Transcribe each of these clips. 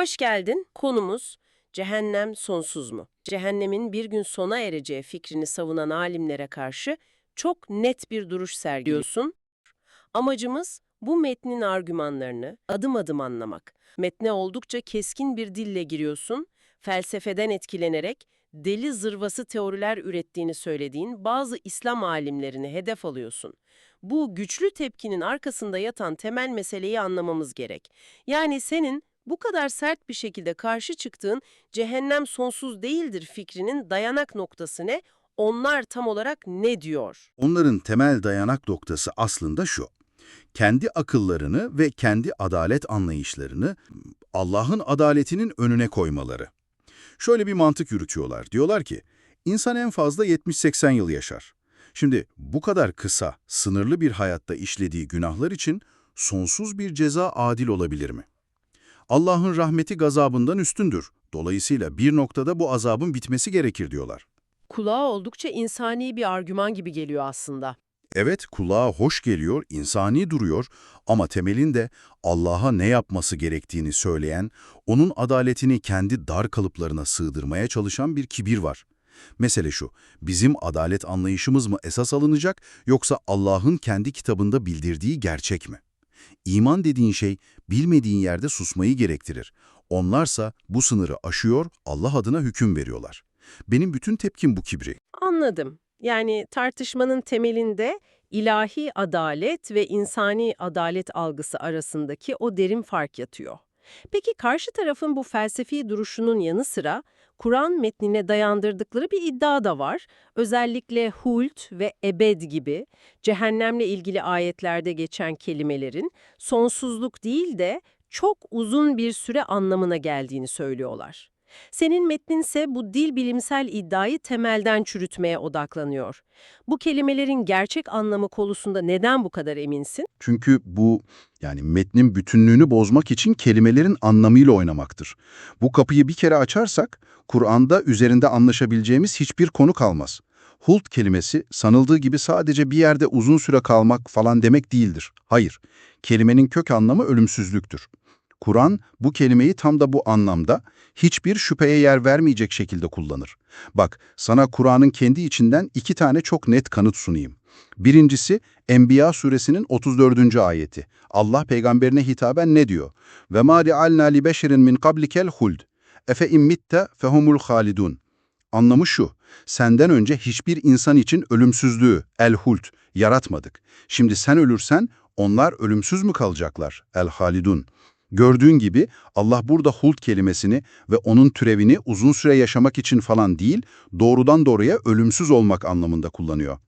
Hoş geldin. Konumuz cehennem sonsuz mu? Cehennemin bir gün sona ereceği fikrini savunan alimlere karşı çok net bir duruş sergiliyorsun. Amacımız bu metnin argümanlarını adım adım anlamak. Metne oldukça keskin bir dille giriyorsun, felsefeden etkilenerek deli zırvası teoriler ürettiğini söylediğin bazı İslam alimlerini hedef alıyorsun. Bu güçlü tepkinin arkasında yatan temel meseleyi anlamamız gerek. Yani senin bu kadar sert bir şekilde karşı çıktığın cehennem sonsuz değildir fikrinin dayanak noktası ne? Onlar tam olarak ne diyor? Onların temel dayanak noktası aslında şu. Kendi akıllarını ve kendi adalet anlayışlarını Allah'ın adaletinin önüne koymaları. Şöyle bir mantık yürütüyorlar. Diyorlar ki, insan en fazla 70-80 yıl yaşar. Şimdi bu kadar kısa, sınırlı bir hayatta işlediği günahlar için sonsuz bir ceza adil olabilir mi? Allah'ın rahmeti gazabından üstündür. Dolayısıyla bir noktada bu azabın bitmesi gerekir diyorlar. Kulağa oldukça insani bir argüman gibi geliyor aslında. Evet, kulağa hoş geliyor, insani duruyor ama temelinde Allah'a ne yapması gerektiğini söyleyen, onun adaletini kendi dar kalıplarına sığdırmaya çalışan bir kibir var. Mesele şu, bizim adalet anlayışımız mı esas alınacak yoksa Allah'ın kendi kitabında bildirdiği gerçek mi? İman dediğin şey bilmediğin yerde susmayı gerektirir. Onlarsa bu sınırı aşıyor, Allah adına hüküm veriyorlar. Benim bütün tepkim bu kibri. Anladım. Yani tartışmanın temelinde ilahi adalet ve insani adalet algısı arasındaki o derin fark yatıyor. Peki karşı tarafın bu felsefi duruşunun yanı sıra Kur'an metnine dayandırdıkları bir iddia da var. Özellikle hult ve ebed gibi cehennemle ilgili ayetlerde geçen kelimelerin sonsuzluk değil de çok uzun bir süre anlamına geldiğini söylüyorlar. Senin metninse bu dil bilimsel iddiayı temelden çürütmeye odaklanıyor. Bu kelimelerin gerçek anlamı konusunda neden bu kadar eminsin? Çünkü bu yani metnin bütünlüğünü bozmak için kelimelerin anlamıyla oynamaktır. Bu kapıyı bir kere açarsak Kur'an'da üzerinde anlaşabileceğimiz hiçbir konu kalmaz. Hult kelimesi sanıldığı gibi sadece bir yerde uzun süre kalmak falan demek değildir. Hayır, kelimenin kök anlamı ölümsüzlüktür. Kur'an bu kelimeyi tam da bu anlamda hiçbir şüpheye yer vermeyecek şekilde kullanır. Bak, sana Kur'an'ın kendi içinden iki tane çok net kanıt sunayım. Birincisi Enbiya suresinin 34. ayeti. Allah peygamberine hitaben ne diyor? Ve ma alna li beşerin min qablikel huld. Efe immitte fehumul halidun. Anlamı şu, senden önce hiçbir insan için ölümsüzlüğü, el-hult, yaratmadık. Şimdi sen ölürsen onlar ölümsüz mü kalacaklar, el-halidun. Gördüğün gibi Allah burada hult kelimesini ve onun türevini uzun süre yaşamak için falan değil, doğrudan doğruya ölümsüz olmak anlamında kullanıyor.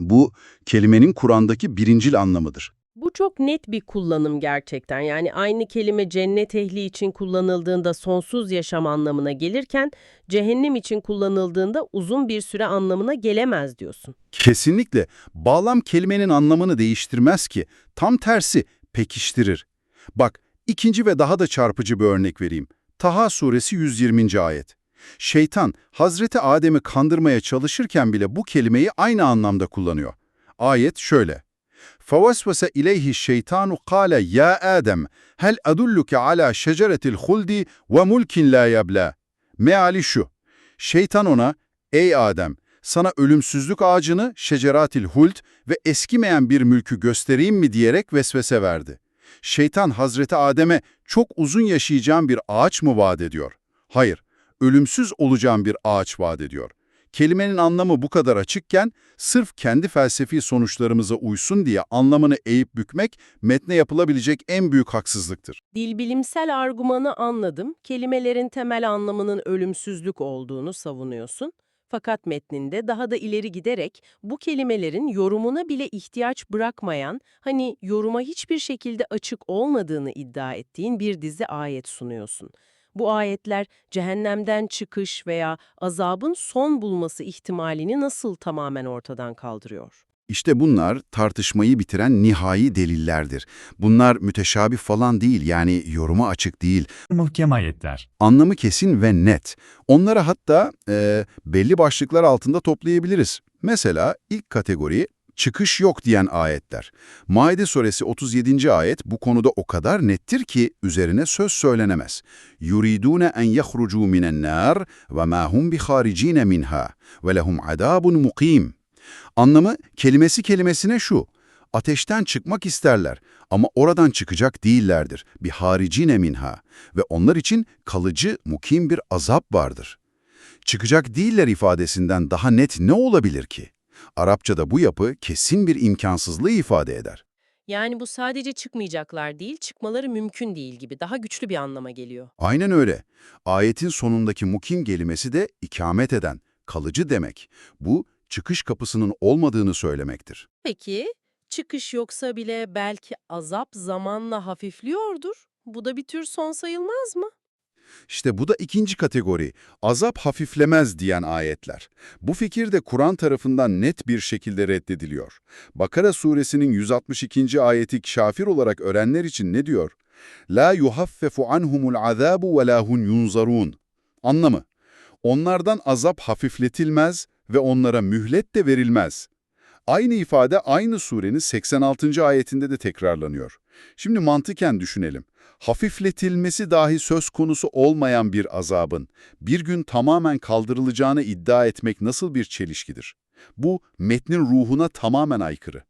Bu, kelimenin Kur'an'daki birincil anlamıdır. Bu çok net bir kullanım gerçekten. Yani aynı kelime cennet ehli için kullanıldığında sonsuz yaşam anlamına gelirken cehennem için kullanıldığında uzun bir süre anlamına gelemez diyorsun. Kesinlikle. Bağlam kelimenin anlamını değiştirmez ki. Tam tersi, pekiştirir. Bak, ikinci ve daha da çarpıcı bir örnek vereyim. Taha suresi 120. ayet. Şeytan, Hazreti Adem'i kandırmaya çalışırken bile bu kelimeyi aynı anlamda kullanıyor. Ayet şöyle. فَوَسْوَسَ اِلَيْهِ الشَّيْطَانُ قَالَ يَا آدَمْ هَلْ أَدُلُّكَ عَلَى شَجَرَةِ الْخُلْدِ وَمُلْكٍ لَا يَبْلَى Meali şu, şeytan ona, ey Adem, sana ölümsüzlük ağacını, şeceratil hult ve eskimeyen bir mülkü göstereyim mi diyerek vesvese verdi. Şeytan Hazreti Adem'e çok uzun yaşayacağım bir ağaç mı vaat ediyor? Hayır, ölümsüz olacağım bir ağaç vaat ediyor. Kelimenin anlamı bu kadar açıkken, sırf kendi felsefi sonuçlarımıza uysun diye anlamını eğip bükmek, metne yapılabilecek en büyük haksızlıktır. Dil bilimsel argümanı anladım. Kelimelerin temel anlamının ölümsüzlük olduğunu savunuyorsun. Fakat metninde daha da ileri giderek bu kelimelerin yorumuna bile ihtiyaç bırakmayan, hani yoruma hiçbir şekilde açık olmadığını iddia ettiğin bir dizi ayet sunuyorsun. Bu ayetler cehennemden çıkış veya azabın son bulması ihtimalini nasıl tamamen ortadan kaldırıyor? İşte bunlar tartışmayı bitiren nihai delillerdir. Bunlar müteşabih falan değil yani yoruma açık değil. Muhkem ayetler. Anlamı kesin ve net. Onları hatta e, belli başlıklar altında toplayabiliriz. Mesela ilk kategori çıkış yok diyen ayetler. Maide suresi 37. ayet bu konuda o kadar nettir ki üzerine söz söylenemez. yuridune en yahrucu minen nar ve ma hum biharicine minha ve lehum adabun mukim. Anlamı kelimesi kelimesine şu. Ateşten çıkmak isterler ama oradan çıkacak değillerdir. Bir haricine minha ve onlar için kalıcı, mukim bir azap vardır. Çıkacak değiller ifadesinden daha net ne olabilir ki? Arapçada bu yapı kesin bir imkansızlığı ifade eder. Yani bu sadece çıkmayacaklar değil, çıkmaları mümkün değil gibi daha güçlü bir anlama geliyor. Aynen öyle. Ayetin sonundaki mukim kelimesi de ikamet eden, kalıcı demek. Bu, çıkış kapısının olmadığını söylemektir. Peki, çıkış yoksa bile belki azap zamanla hafifliyordur. Bu da bir tür son sayılmaz mı? İşte bu da ikinci kategori, azap hafiflemez diyen ayetler. Bu fikir de Kur'an tarafından net bir şekilde reddediliyor. Bakara suresinin 162. ayeti şafir olarak öğrenler için ne diyor? La yuhaffefu anhumul azabu ve lahun yunzarun. Anlamı, onlardan azap hafifletilmez ve onlara mühlet de verilmez. Aynı ifade aynı surenin 86. ayetinde de tekrarlanıyor. Şimdi mantıken düşünelim. Hafifletilmesi dahi söz konusu olmayan bir azabın bir gün tamamen kaldırılacağını iddia etmek nasıl bir çelişkidir? Bu metnin ruhuna tamamen aykırı.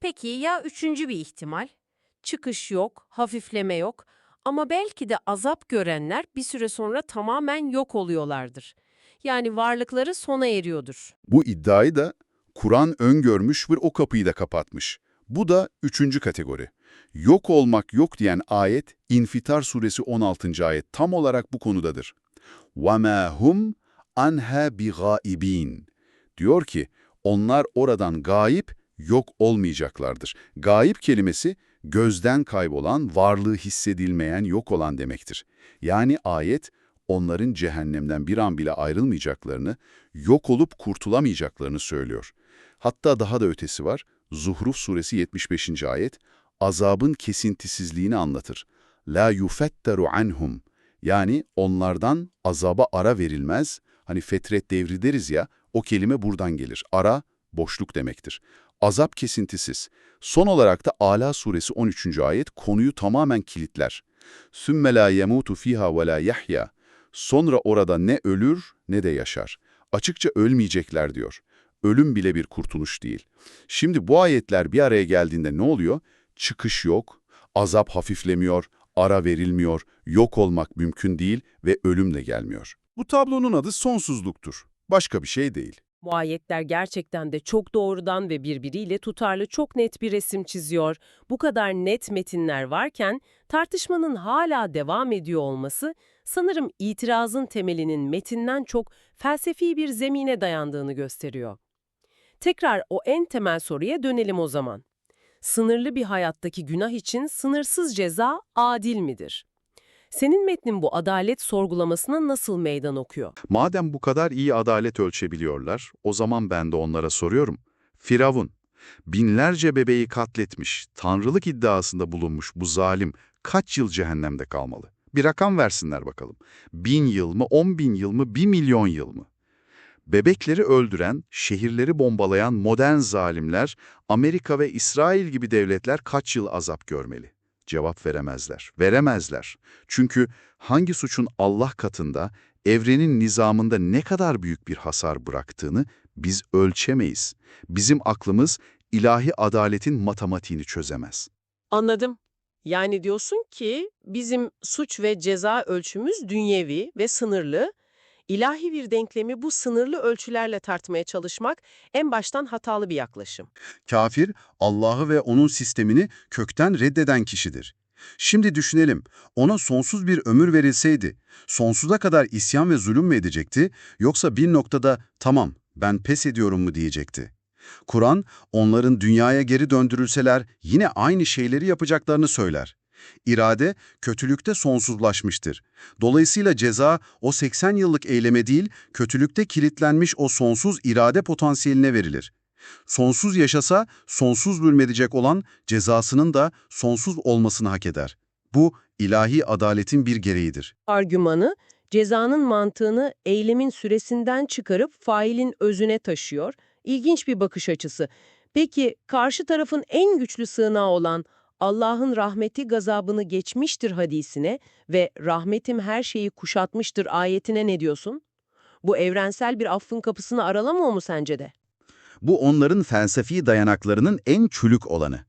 Peki ya üçüncü bir ihtimal? Çıkış yok, hafifleme yok ama belki de azap görenler bir süre sonra tamamen yok oluyorlardır Yani varlıkları sona eriyordur. Bu iddiayı da Kur'an öngörmüş ve o kapıyı da kapatmış. Bu da üçüncü kategori. Yok olmak yok diyen ayet İnfitar suresi 16. ayet tam olarak bu konudadır. وَمَا هُمْ anha بِغَائِب۪ينَ Diyor ki onlar oradan gayip yok olmayacaklardır. Gayip kelimesi gözden kaybolan, varlığı hissedilmeyen, yok olan demektir. Yani ayet onların cehennemden bir an bile ayrılmayacaklarını, yok olup kurtulamayacaklarını söylüyor. Hatta daha da ötesi var. Zuhruf suresi 75. ayet azabın kesintisizliğini anlatır. La yufetteru anhum yani onlardan azaba ara verilmez. Hani fetret devri deriz ya o kelime buradan gelir. Ara boşluk demektir. Azap kesintisiz. Son olarak da Ala suresi 13. ayet konuyu tamamen kilitler. La yemutu fiha ve la yahya. Sonra orada ne ölür ne de yaşar. Açıkça ölmeyecekler diyor. Ölüm bile bir kurtuluş değil. Şimdi bu ayetler bir araya geldiğinde ne oluyor? Çıkış yok, azap hafiflemiyor, ara verilmiyor, yok olmak mümkün değil ve ölüm de gelmiyor. Bu tablonun adı sonsuzluktur. Başka bir şey değil. Bu ayetler gerçekten de çok doğrudan ve birbiriyle tutarlı çok net bir resim çiziyor. Bu kadar net metinler varken tartışmanın hala devam ediyor olması sanırım itirazın temelinin metinden çok felsefi bir zemine dayandığını gösteriyor. Tekrar o en temel soruya dönelim o zaman. Sınırlı bir hayattaki günah için sınırsız ceza adil midir? Senin metnin bu adalet sorgulamasına nasıl meydan okuyor? Madem bu kadar iyi adalet ölçebiliyorlar, o zaman ben de onlara soruyorum. Firavun, binlerce bebeği katletmiş, tanrılık iddiasında bulunmuş bu zalim kaç yıl cehennemde kalmalı? Bir rakam versinler bakalım. Bin yıl mı, on bin yıl mı, bir milyon yıl mı? Bebekleri öldüren, şehirleri bombalayan modern zalimler, Amerika ve İsrail gibi devletler kaç yıl azap görmeli? Cevap veremezler. Veremezler. Çünkü hangi suçun Allah katında, evrenin nizamında ne kadar büyük bir hasar bıraktığını biz ölçemeyiz. Bizim aklımız ilahi adaletin matematiğini çözemez. Anladım. Yani diyorsun ki bizim suç ve ceza ölçümüz dünyevi ve sınırlı. İlahi bir denklemi bu sınırlı ölçülerle tartmaya çalışmak en baştan hatalı bir yaklaşım. Kafir, Allah'ı ve onun sistemini kökten reddeden kişidir. Şimdi düşünelim, ona sonsuz bir ömür verilseydi, sonsuza kadar isyan ve zulüm mü edecekti, yoksa bir noktada tamam ben pes ediyorum mu diyecekti. Kur'an, onların dünyaya geri döndürülseler yine aynı şeyleri yapacaklarını söyler. İrade, kötülükte sonsuzlaşmıştır. Dolayısıyla ceza o 80 yıllık eyleme değil, kötülükte kilitlenmiş o sonsuz irade potansiyeline verilir. Sonsuz yaşasa, sonsuz zulmedecek olan cezasının da sonsuz olmasını hak eder. Bu, ilahi adaletin bir gereğidir. Argümanı, cezanın mantığını eylemin süresinden çıkarıp failin özüne taşıyor. İlginç bir bakış açısı. Peki karşı tarafın en güçlü sığınağı olan Allah'ın rahmeti gazabını geçmiştir hadisine ve rahmetim her şeyi kuşatmıştır ayetine ne diyorsun? Bu evrensel bir affın kapısını aralamıyor mu sence de? Bu onların felsefi dayanaklarının en çürük olanı.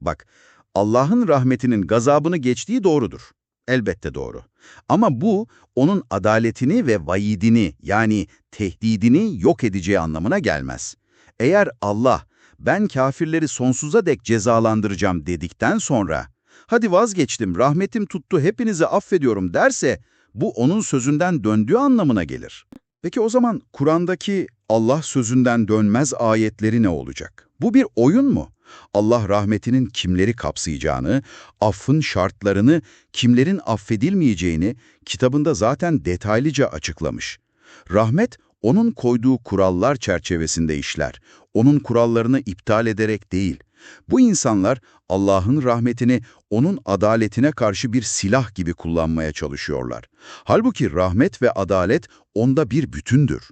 Bak, Allah'ın rahmetinin gazabını geçtiği doğrudur. Elbette doğru. Ama bu, onun adaletini ve vaidini yani tehdidini yok edeceği anlamına gelmez. Eğer Allah, ben kafirleri sonsuza dek cezalandıracağım dedikten sonra, hadi vazgeçtim, rahmetim tuttu, hepinizi affediyorum derse, bu onun sözünden döndüğü anlamına gelir. Peki o zaman Kur'an'daki Allah sözünden dönmez ayetleri ne olacak? Bu bir oyun mu? Allah rahmetinin kimleri kapsayacağını, affın şartlarını, kimlerin affedilmeyeceğini kitabında zaten detaylıca açıklamış. Rahmet, onun koyduğu kurallar çerçevesinde işler. Onun kurallarını iptal ederek değil. Bu insanlar Allah'ın rahmetini onun adaletine karşı bir silah gibi kullanmaya çalışıyorlar. Halbuki rahmet ve adalet onda bir bütündür.